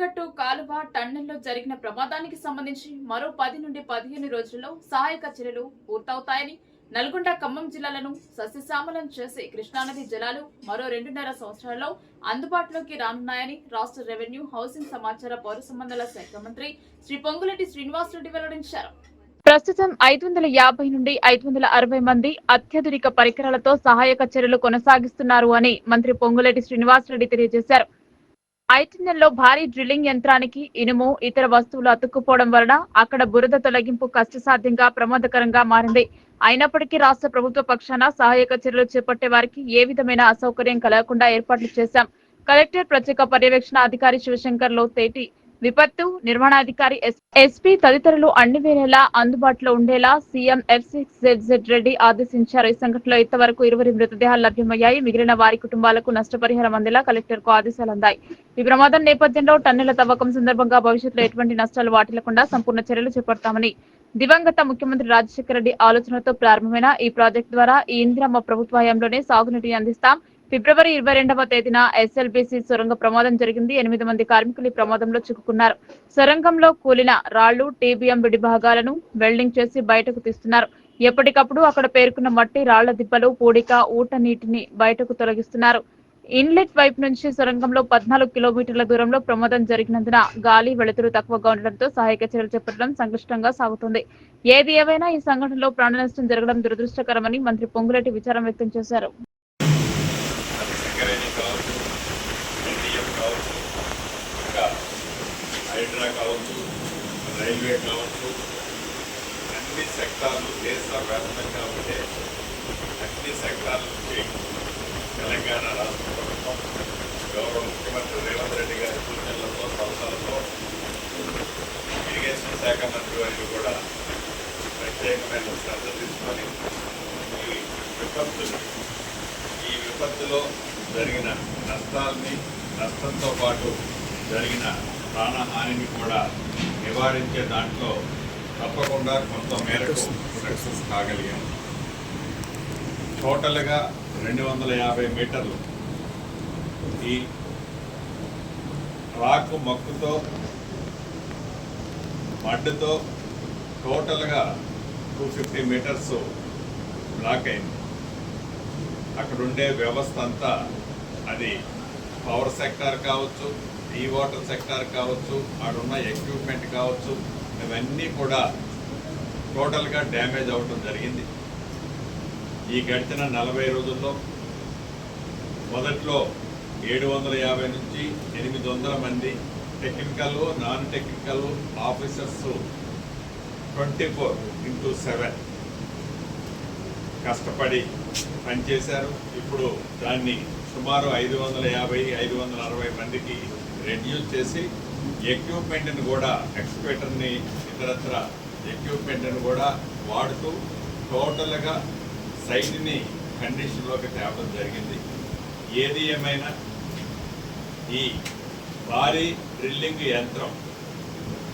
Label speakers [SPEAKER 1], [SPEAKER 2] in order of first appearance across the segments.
[SPEAKER 1] నిమ్మగట్టు కాలువ టన్నెల్లో జరిగిన ప్రమాదానికి సంబంధించి మరో పది నుండి పదిహేను రోజుల్లో సహాయక చర్యలు పూర్తవుతాయని నల్గొండ ఖమ్మం జిల్లాలను సస్యశ్యామలం చేసే కృష్ణానది జలాలు మరో రెండున్నర సంవత్సరాల్లో అందుబాటులోకి రానున్నాయని రాష్ట్ర రెవెన్యూ హౌసింగ్ సమాచార పౌర సంబంధాల శాఖ మంత్రి శ్రీ పొంగులేటి శ్రీనివాసరెడ్డి వెల్లడించారు. ప్రస్తుతం ఐదు వందల యాభై నుండి ఐదు వందల అరవై మంది అత్యాధునిక పరికరాలతో సహాయక చర్యలు కొనసాగిస్తున్నారు అని మంత్రి పొంగులేటి శ్రీనివాసరెడ్డి తెలియజేశారు. ఐటీఎల్లో భారీ డ్రిల్లింగ్ యంత్రానికి ఇనుము ఇతర వస్తువులు అతుక్కుపోవడం వలన అక్కడ బురద తొలగింపు కష్టసాధ్యంగా ప్రమాదకరంగా మారింది. అయినప్పటికీ రాష్ట్ర ప్రభుత్వ పక్షాన సహాయక చర్యలు చేపట్టే వారికి ఏ విధమైన అసౌకర్యం కలగకుండా ఏర్పాట్లు చేశాం. కలెక్టర్ ప్రత్యేక పర్యవేక్షణ అధికారి శివశంకర్లో తేటి విపత్తు నిర్మాణాధికారి ఎస్పీ తదితరులు అన్ని వేళలా అందుబాటులో ఉండేలా సీఎం ఎఫ్ సిక్స్ రెడ్డి ఆదేశించారు. ఈ సంఘటనలో ఇంతవరకు ఇరువురి మృతదేహాలు లభ్యమయ్యాయి. మిగిలిన వారి కుటుంబాలకు నష్టపరిహారం అందేలా కలెక్టర్కు ఆదేశాలు అందాయి. ఈ ప్రమాదం నేపథ్యంలో టన్నుల తవ్వకం సందర్భంగా భవిష్యత్తులో ఎటువంటి నష్టాలు వాటిల్లకుండా సంపూర్ణ చర్యలు చేపడతామని దివంగత ముఖ్యమంత్రి రాజశేఖర రెడ్డి ఆలోచనతో ప్రారంభమైన ఈ ప్రాజెక్టు ద్వారా ఈ ఇందిరమ్మ ప్రభుత్వ హయాంలోనే సాగునీటిని అందిస్తాం. ఫిబ్రవరి ఇరవై రెండవ తేదీన ఎస్ఎల్బిసి సొరంగ ప్రమాదం జరిగింది. ఎనిమిది మంది కార్మికులు ఈ ప్రమాదంలో చిక్కుకున్నారు. సొరంగంలో కూలిన రాళ్ళు టీబీఎం విడి భాగాలను వెల్డింగ్ చేసి బయటకు తీస్తున్నారు. ఎప్పటికప్పుడు అక్కడ పేర్కొన్న మట్టి రాళ్ళ దిబ్బలు పూడిక ఊట నీటిని బయటకు తొలగిస్తున్నారు. ఇన్లెట్ వైపు నుంచి సొరంగంలో పద్నాలుగు కిలోమీటర్ల దూరంలో ప్రమాదం జరిగినందున గాలి వెలుతురు తక్కువగా ఉండడంతో సహాయక చర్యలు చేపట్టడం సంక్లిష్టంగా సాగుతుంది. ఏది ఏవైనా ఈ సంఘటనలో ప్రాణ నష్టం జరగడం దురదృష్టకరమని మంత్రి పొంగులేటి విచారం వ్యక్తం చేశారు
[SPEAKER 2] అది సింగరేణి కావచ్చు ఎన్డీఎం కావచ్చు ఇంకా హైడ్రా కావచ్చు రైల్వే కావచ్చు అన్ని సెక్టార్లు దేశవ్యాప్తంగా ఉండే అన్ని సెక్టార్ల నుంచి తెలంగాణ రాష్ట్ర ప్రభుత్వం గౌరవ ముఖ్యమంత్రి రేవంత్ రెడ్డి గారి సూచనలతో సలహాలతో ఇరిగేషన్ శాఖ మంత్రి వారికి కూడా ప్రత్యేకమైన శ్రద్ధ తీసుకొని ఈ విపత్తులు ఈ విపత్తులో జరిగిన నష్టాల్ని నష్టంతో పాటు జరిగిన ప్రాణహానిని కూడా నివారించే దాంట్లో తప్పకుండా కొంత మేరకు సక్సెస్ కాగలిగాం టోటల్గా రెండు వందల యాభై మీటర్లు ఈ రాకు మక్కుతో మడ్డుతో టోటల్గా టూ ఫిఫ్టీ మీటర్స్ బ్లాక్ అయింది. అక్కడ ఉండే వ్యవస్థ అంతా అది పవర్ సెక్టార్ కావచ్చు ఈ వాటర్ సెక్టార్ కావచ్చు ఆడున్న ఎక్విప్మెంట్ కావచ్చు ఇవన్నీ కూడా టోటల్గా డ్యామేజ్ అవ్వటం జరిగింది. ఈ గడిచిన నలభై రోజుల్లో మొదట్లో ఏడు వందల యాభై నుంచి ఎనిమిది వందల మంది technical non technical officers twenty four into seven కష్టపడి పనిచేశారు. ఇప్పుడు దాన్ని సుమారు ఐదు వందల యాభై ఐదు వందల అరవై మందికి రెడ్యూస్ చేసి ఎక్విప్మెంట్ని కూడా ఎక్స్పేటర్ని ఇతరత్ర ఎక్విప్మెంట్ని కూడా వాడుతూ టోటల్గా సైట్ని కండిషన్లోకి తేవడం జరిగింది. ఏది ఏమైనా ఈ భారీ డ్రిల్లింగ్ యంత్రం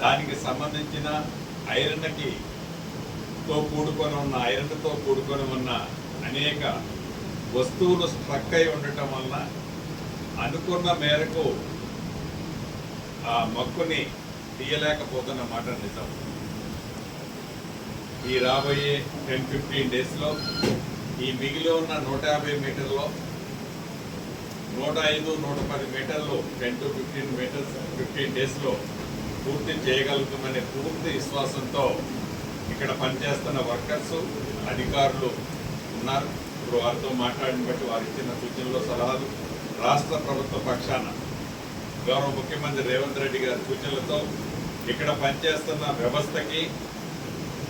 [SPEAKER 2] దానికి సంబంధించిన ఐరన్కి తో కూడుకొని ఉన్న ఐరన్తో కూడుకొని ఉన్న అనేక వస్తువులు స్ట్రక్ అయి ఉండటం వలన అనుకున్న మేరకు ఆ మక్కుని తీయలేకపోతున్న మాట నిజం. ఈ రాబోయే టెన్ ఫిఫ్టీన్ డేస్లో ఈ మిగిలి ఉన్న నూట యాభై మీటర్లో నూట ఐదు నూట పది మీటర్లు ten to fifteen metres fifteen డేస్లో పూర్తి చేయగలుగుతామనే పూర్తి విశ్వాసంతో ఇక్కడ పనిచేస్తున్న వర్కర్స్ అధికారులు ఉన్నారు. ఇప్పుడు వారితో మాట్లాడిన బట్టి వారు ఇచ్చిన సూచనలు సలహాలు రాష్ట్ర ప్రభుత్వ పక్షాన. గౌరవ ముఖ్యమంత్రి రేవంత్ రెడ్డి గారి సూచనలతో ఇక్కడ పనిచేస్తున్న వ్యవస్థకి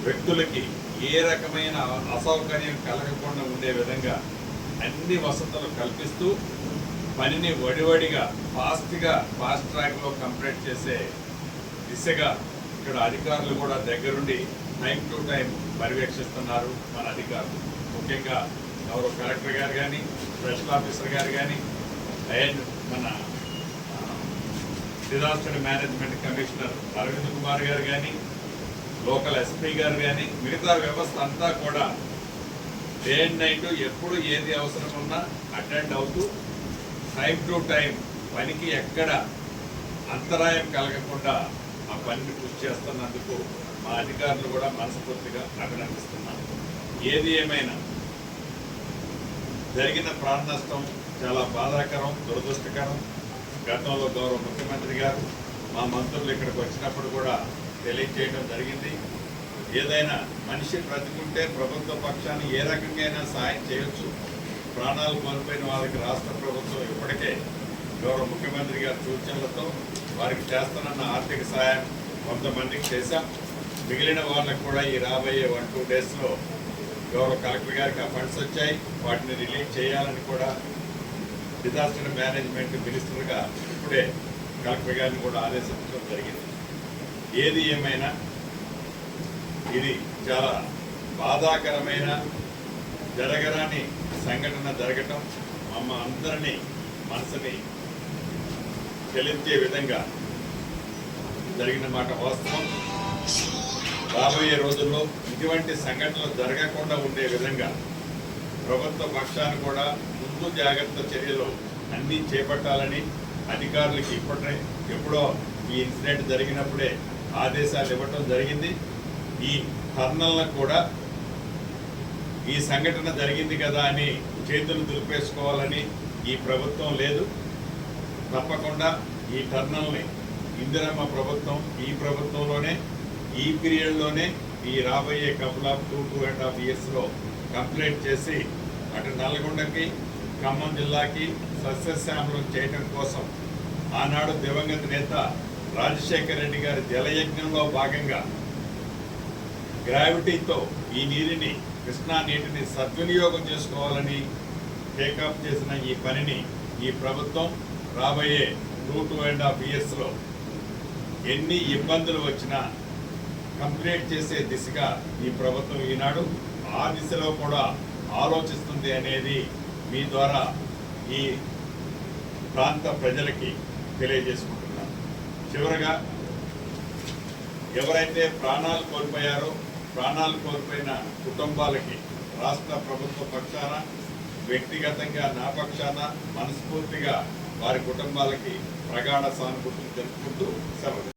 [SPEAKER 2] వ్యక్తులకి ఏ రకమైన అసౌకర్యం కలగకుండా ఉండే విధంగా అన్ని వసతులు కల్పిస్తూ పనిని వడివడిగా ఫాస్ట్గా ఫాస్ట్ ట్రాక్లో కంప్లీట్ చేసే దిశగా ఇక్కడ అధికారులు కూడా దగ్గరుండి టైం టు టైం పర్యవేక్షిస్తున్నారు మన అధికారులు. ముఖ్యంగా గౌరవ కలెక్టర్ గారు కానీ స్పెషల్ ఆఫీసర్ గారు కానీ అండ్ మన disaster management commissioner Arvind Kumar గారు కానీ లోకల్ ఎస్పీ గారు కానీ మిగతా వ్యవస్థ అంతా కూడా డే అండ్ నైట్ ఎప్పుడు ఏది అవసరం ఉన్నా అటెండ్ అవుతూ టైం టు టైం పనికి ఎక్కడ అంతరాయం కలగకుండా ఆ పనిని కృషి చేస్తున్నందుకు మా అధికారులు కూడా మనస్ఫూర్తిగా అభినందిస్తున్నాను. ఏది ఏమైనా జరిగిన ప్రాణ నష్టం చాలా బాధాకరం దురదృష్టకరం. గతంలో గౌరవ ముఖ్యమంత్రి గారు మా మంత్రులు ఇక్కడికి వచ్చినప్పుడు కూడా తెలియజేయడం జరిగింది. ఏదైనా మనిషి బ్రతికుంటే ప్రభుత్వ పక్షాన్ని ఏ రకంగా సహాయం చేయొచ్చు. ప్రాణాలు కోల్పోయిన వాళ్ళకి రాష్ట్ర ప్రభుత్వం ఇప్పటికే గౌరవ ముఖ్యమంత్రి గారి సూచనలతో వారికి చేస్తానన్న ఆర్థిక సహాయం కొంతమందికి చేశాం. మిగిలిన వాళ్ళకు కూడా ఈ రాబోయే వన్ టూ డేస్లో గౌరవ కలెక్టర్ గారికి ఆ ఫండ్స్ వచ్చాయి. వాటిని రిలీజ్ చేయాలని కూడా డిజాస్టర్ మేనేజ్మెంట్ మినిస్టర్గా ఇప్పుడే కలెక్టర్ గారిని కూడా ఆదేశించడం జరిగింది. ఏది ఏమైనా ఇది చాలా బాధాకరమైన జరగరాని సంఘటన జరగటం మమ్మ అందరినీ మనసుని చెలించే విధంగా జరిగిన మాట వాస్తవం. రాబోయే రోజుల్లో ఇటువంటి సంఘటనలు జరగకుండా ఉండే విధంగా ప్రభుత్వ పక్షాన్ని కూడా ముందు జాగ్రత్త చర్యలు అన్నీ చేపట్టాలని అధికారులకి ఇప్పటి ఎప్పుడో ఈ ఇన్సిడెంట్ జరిగినప్పుడే ఆదేశాలు ఇవ్వటం జరిగింది. ఈ కర్నల్లకు కూడా ఈ సంఘటన జరిగింది కదా అని చేతులు దులిపేసుకోవాలని ఈ ప్రభుత్వం లేదు. తప్పకుండా ఈ టర్నల్ని ఇందిరమ్మ ప్రభుత్వం ఈ ప్రభుత్వంలోనే ఈ పీరియడ్లోనే ఈ రాబోయే couple of two two and half ఇయర్స్లో కంప్లీట్ చేసి అటు నల్గొండకి ఖమ్మం జిల్లాకి సస్యశ్యామలం చేయడం కోసం ఆనాడు దివంగత నేత రాజశేఖర రెడ్డి గారి జలయజ్ఞంలో భాగంగా గ్రావిటీతో ఈ నీటిని కృష్ణా నీటిని సద్వినియోగం చేసుకోవాలని టేకప్ చేసిన ఈ పనిని ఈ ప్రభుత్వం రాబోయే టూ టూ అండ్ హాఫ్ ఇయర్స్లో ఎన్ని ఇబ్బందులు వచ్చినా కంప్లీట్ చేసే దిశగా ఈ ప్రభుత్వం ఈనాడు ఆ దిశలో కూడా ఆలోచిస్తుంది అనేది మీ ద్వారా ఈ ప్రాంత ప్రజలకి తెలియజేసుకుంటున్నాను. చివరగా ఎవరైతే ప్రాణాలు కోల్పోయారో ప్రాణాలు కోల్పోయిన కుటుంబాలకి రాష్ట్ర ప్రభుత్వ పక్షాన వ్యక్తిగతంగా నా పక్షాన మనస్ఫూర్తిగా వారి కుటుంబాలకి ప్రగాఢ సానుభూతిని తెలుపుకుంటూ సెలవు.